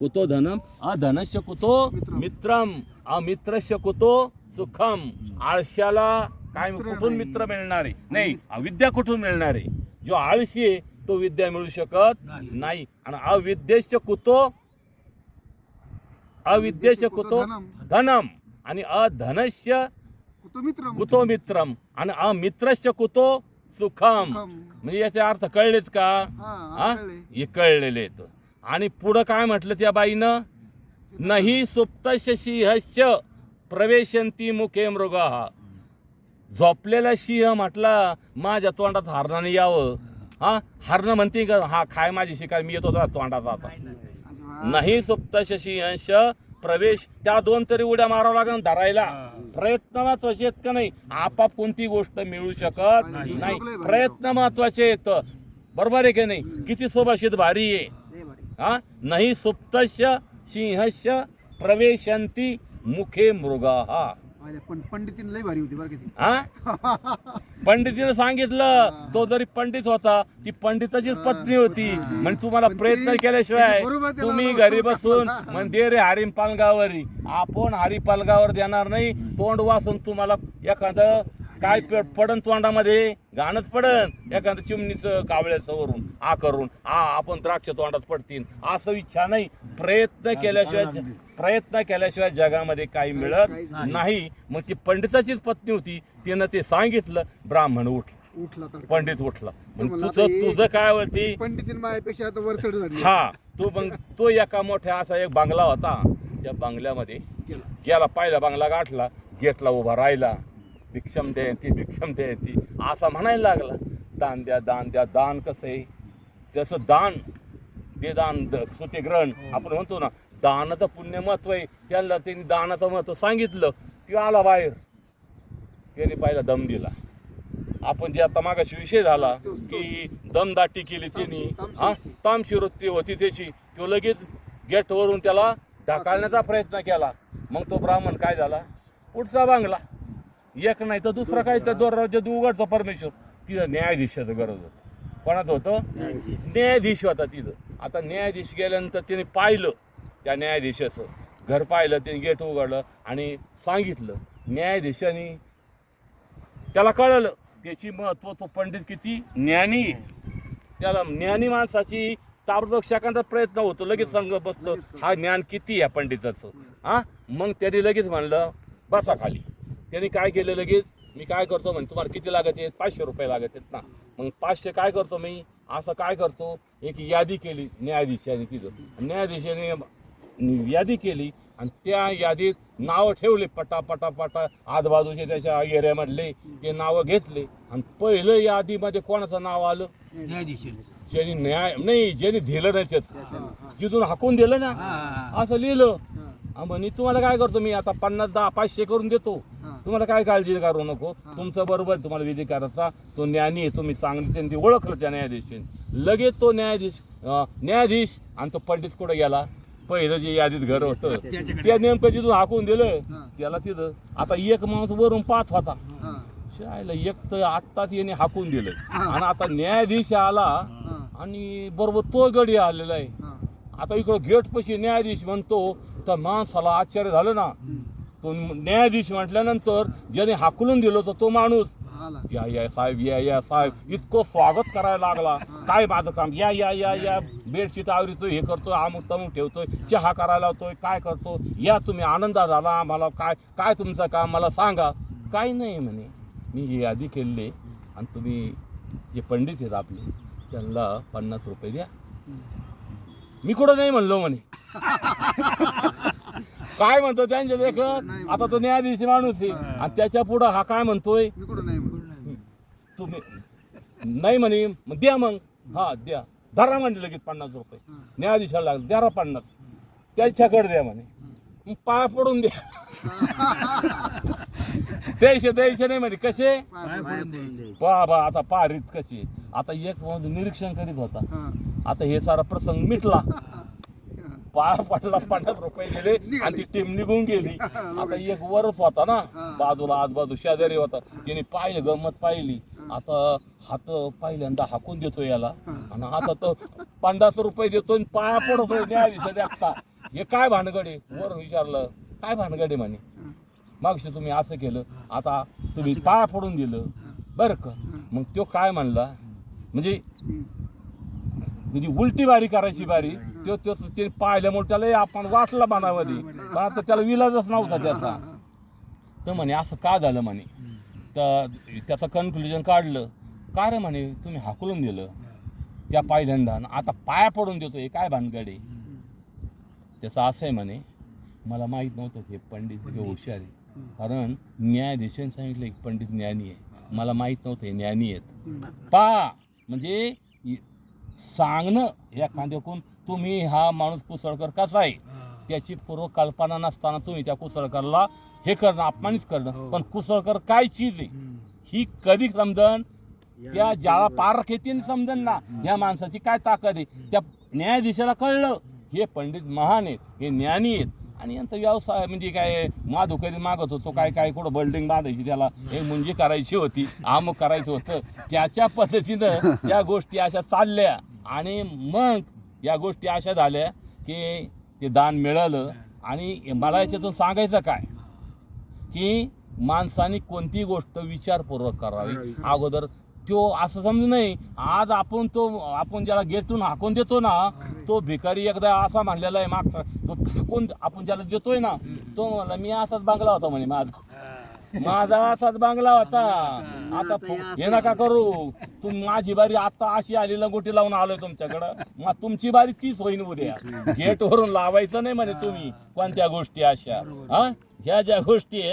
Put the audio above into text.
कुतो धनम? अधनस्य कुतो मित्रम. अमित्रस्य कुतो सुखम. आळशाला काय कुठून. मित्र मिळणार? आहे नाही विद्या कुठून मिळणार? आहे जो आळशी आहे तो विद्या मिळू शकत नाही. आणि अविद्येश्य कुतो? अविद्येश्य कुतो धनम. आणि अधनस्य कुतो मित्र कुतो मित्रम. आणि अमित्रस्य कुतो सुखम. म्हणजे याचे अर्थ कळलेच का? हा? हे कळलेले आणि पुढं काय म्हटलं त्या बाईनं? नाही सुप्त सिंहस्य प्रवेशंती मुखे मृग. झोपलेला सिंह म्हटला माझ्या तोंडात हरणाने यावं. हा हरणं म्हणते का? हा खाय माझी शिकार मी येतो तोंडात आता. नाही सुप्त सिंहश प्रवेश त्या दोन तरी उड्या मारावं लागेल धरायला. प्रयत्न महत्त्वाचे आहेत का नाही? आपाप कोणती गोष्ट मिळू शकत नाही. प्रयत्न महत्त्वाचे आहेत. बरोबर आहे की नाही? किती सुभाषित भारी आहे. हा? नाही सुप्तस्य सिंहस्य प्रवेशंती मुखे मृगा। पण पंडितीन लय भारी होती बरं किती हा? पंडितीनं सांगितलं तो जरी पंडित होता ती पंडिताचीच पत्नी होती. म्हणजे तुम्हाला प्रयत्न केल्याशिवाय तुम्ही घरी बसून म्हणजे रे हरिम पालगावरी आपण हरी पालगावर देणार नाही तोंड वासून तुम्हाला एखादं काय प- पडन तोंडामध्ये? गाणंच पडन. एखादं चिमणीचं कावळ्याचं वरून आ करून आ आपण द्राक्ष तोंडात पडतील असं इच्छा नाही. प्रयत्न केल्याशिवाय प्रयत्न केल्याशिवाय जगामध्ये काही मिळत नाही. मग ती पंडिताचीच पत्नी होती. तिनं ते सांगितलं ब्राह्मण उठला. उठला पंडित उठला. मग म्हणलं तुझं तुझं काय होती पंडितीन मायापेक्षा आता वर चढ झाली. हा तू मग तो एका मोठ्या असा एक बंगला होता. त्या बंगल्यामध्ये गेला. गेला. पहिला बंगला गाठला. गेटला उभा राहिला. भिक्षम ती भिक्षम ती असा म्हणायला लागला दान द्या दान द्या दान कसं आहे? त्याचं दान ते दान ते ग्रहण आपण म्हणतो ना दानाचं पुण्य महत्त्व आहे. त्याला त्यांनी दानाचं महत्त्व सांगितलं. ती आला बाहेर. त्याने पहिला दम दिला. आपण जे आता मागाशी विषय झाला की दमदाटी केली त्यांनी. हा? तामशी. वृत्ती होती त्याची. तो लगेच गेटवरून त्याला ढकलण्याचा प्रयत्न केला. मग तो ब्राह्मण काय झाला? पुढचा बांगला. एक नाही तर दुसरा काय? तर दरवाजा उघडतो परमेश्वर. तिथं न्यायाधीशाचं गरज होतं. कोणाचं होतं? न्यायाधीश. होता तिथं. आता न्यायाधीश गेल्यानंतर त्याने पाहिलं त्या न्यायाधीशाचं. घर पाहिलं त्याने गेट उघडलं आणि सांगितलं. न्यायाधीशाने त्याला कळलं त्याची महत्त्व तो पंडित किती? ज्ञानी. त्याला ज्ञानी माणसाची ताबडतोब शाखांचा प्रयत्न होतो. लगेच संघ बसतो. हा ज्ञान किती आहे पंडिताचं? हा? मग त्यांनी लगेच म्हणलं बसा खाली. त्यांनी काय केलं लगेच? मी काय करतो म्हणजे तुम्हाला किती लागत आहेत? पाचशे रुपये लागत आहेत ना. मग पाचशे काय करतो मी? असं काय करतो? एक यादी केली न्यायाधीशाने तिथं. न्यायाधीशाने यादी केली आणि त्या यादीत नावं ठेवले पटा पटा पटा आजूबाजूचे त्याच्या एरियामधले ते नावं घेतले. आणि पहिलं यादीमध्ये कोणाचं नाव आलं? ज्यांनी न्याय नाही ज्यांनी दिलं नाही त्याचं. जिथून हाकून दिलं ना असं लिहिलं. म्हणे तुम्हाला काय करतो मी? आता पन्नास दहा पाचशे करून देतो. तुम्हाला काय काळजी करू नको. तुमचं बरोबर तुम्हाला विधी करायचा तो ज्ञानी आहे तुम्ही चांगली त्यांनी ओळखलं त्या न्यायाधीशाने लगेच तो न्यायाधीश न्यायाधीश आणि तो पंडित कुठे गेला? पहिलं जे यादीत घर होतं त्या नेमकं जिथून हाकून दिलं. त्याला तिथं आता एक माणूस वरून पाहत होता. शाळेला एक तर आत्ताच याने हाकून दिलं. आणि आता न्यायाधीश आला आणि बरोबर तो गडी आलेला आहे. आता इकडं गेट पशी न्यायाधीश म्हणतो तर माणसाला आश्चर्य झालं ना. तो न्यायाधीश म्हटल्यानंतर ज्याने हाकलून दिलं होतं तो माणूस. या या साहेब या या साहेब इतकं स्वागत करायला लागला. काय माझं काम? या या या या बेडशीट आवरीचोय हे करतोय अमुक तमुक ठेवतोय चहा करायला लावतोय काय करतो? या तुम्ही आनंदा झाला आम्हाला. काय काय तुमचं काम? मला सांगा. काय नाही म्हणे. मी ही यादी केली आणि तुम्ही जे पंडित आहेत आपले त्यांना पन्नास रुपये द्या. मी कुठं नाही म्हणलो म्हणे. काय म्हणतो त्यांच्या देखत आता तो न्यायाधीश माणूस आहे. आणि त्याच्या पुढं हा काय म्हणतोय? नाही. तुम्ही नाही म्हणे मग द्या मग. हा द्या. धरा म्हणले लगेच पन्नास रुपये. न्यायाधीशाला लागले द्या पन्नास. त्याच्याकडे द्या म्हणे. मग पाय पडून द्या. द्यायचे द्यायचे नाही म्हणे. कसे. पहा बा आता पहा रीत कशी आहे. आता एक माणूस निरीक्षण करीत होता. आता हे सारा प्रसंग मिटला. पाय पडला पन्नास रुपये गेले आणि ती टीम निघून गेली. आता एक वरच होता ना. बाजूला आजबाजू शेजारी होता. त्याने पाहिलं गंमत पाहिली. आता हात पहिल्यांदा हाकून देतो याला. आणि आता तो पन्नास रुपये देतो आणि पाया पडतोय न्यायाधीश देखता हे काय भानगड वरून विचारलं काय भानगड म्हणे? मागशी तुम्ही असं केलं. आता तुम्ही पाय पडून दिलं. बरं का? मग तो काय म्हणला? म्हणजे. म्हणजे उलटी बारी करायची बारी. तो तो ते पाहिल्यामुळे त्याला आपण वाटला मनामध्ये पण आता त्याला विलाजच नव्हता त्याचा. तर म्हणे असं का झालं म्हणे? तर त्याचं कन्क्लुजन काढलं. का रे म्हणे तुम्ही हाकलून दिलं? त्या पहिल्यांदा. आणि आता पाया पडून देतो हे काय भानगड? त्याचं असं आहे म्हणे मला माहीत नव्हतं हे पंडित हे हुशार आहे. कारण न्यायाधीशाने सांगितलं एक पंडित ज्ञानी आहे. मला माहीत नव्हतं हे ज्ञानी आहेत. पा. म्हणजे सांगणं एखाद्या कोण तुम्ही हा माणूस कुसळकर कसा आहे? त्याची पूर्व कल्पना नसताना तुम्ही त्या कुसळकरला हे करणं अपमानित करणं. पण कुसळकर काय चीज आहे? ही कधी समजन त्या ज्याला पार घेतीन समजन ना या माणसाची काय ताकद आहे? त्या न्यायाधीशाला कळलं. हे पंडित महान आहेत हे ज्ञानी आहेत. आणि यांचा व्यवसाय म्हणजे काय? माधुकरी मागत होतो काय काय कुठं बिल्डिंग बांधायची त्याला. एक मुंजी करायची होती अमुक करायचं होतं. त्याच्या पद्धतीनं त्या गोष्टी अशा चालल्या. आणि मग या गोष्टी अशा झाल्या की ते दान मिळालं आणि मला याच्यातून सांगायचं काय? की माणसाने कोणती गोष्ट विचारपूर्वक करावी. अगोदर तो असं समजू नाही आज आपण तो आपण ज्याला गेटून हाकून देतो ना तो भिकारी एकदा असा म्हणलेला आहे मागचा तो हाकून आपण ज्याला देतोय ना तो म्हणला मी असाच बांगला होता म्हणे माझा. माझा असाच बांगला होता. आता हे नका करू. तुम माझी बारी आता अशी आली लंगोटी लावून आलोय तुमच्याकडं. मग तुमची बारी तीच होईन उद्या. गेट वरून लावायचं नाही म्हणे तुम्ही कोणत्या गोष्टी अशा. हा? ह्या ज्या गोष्टी आहेत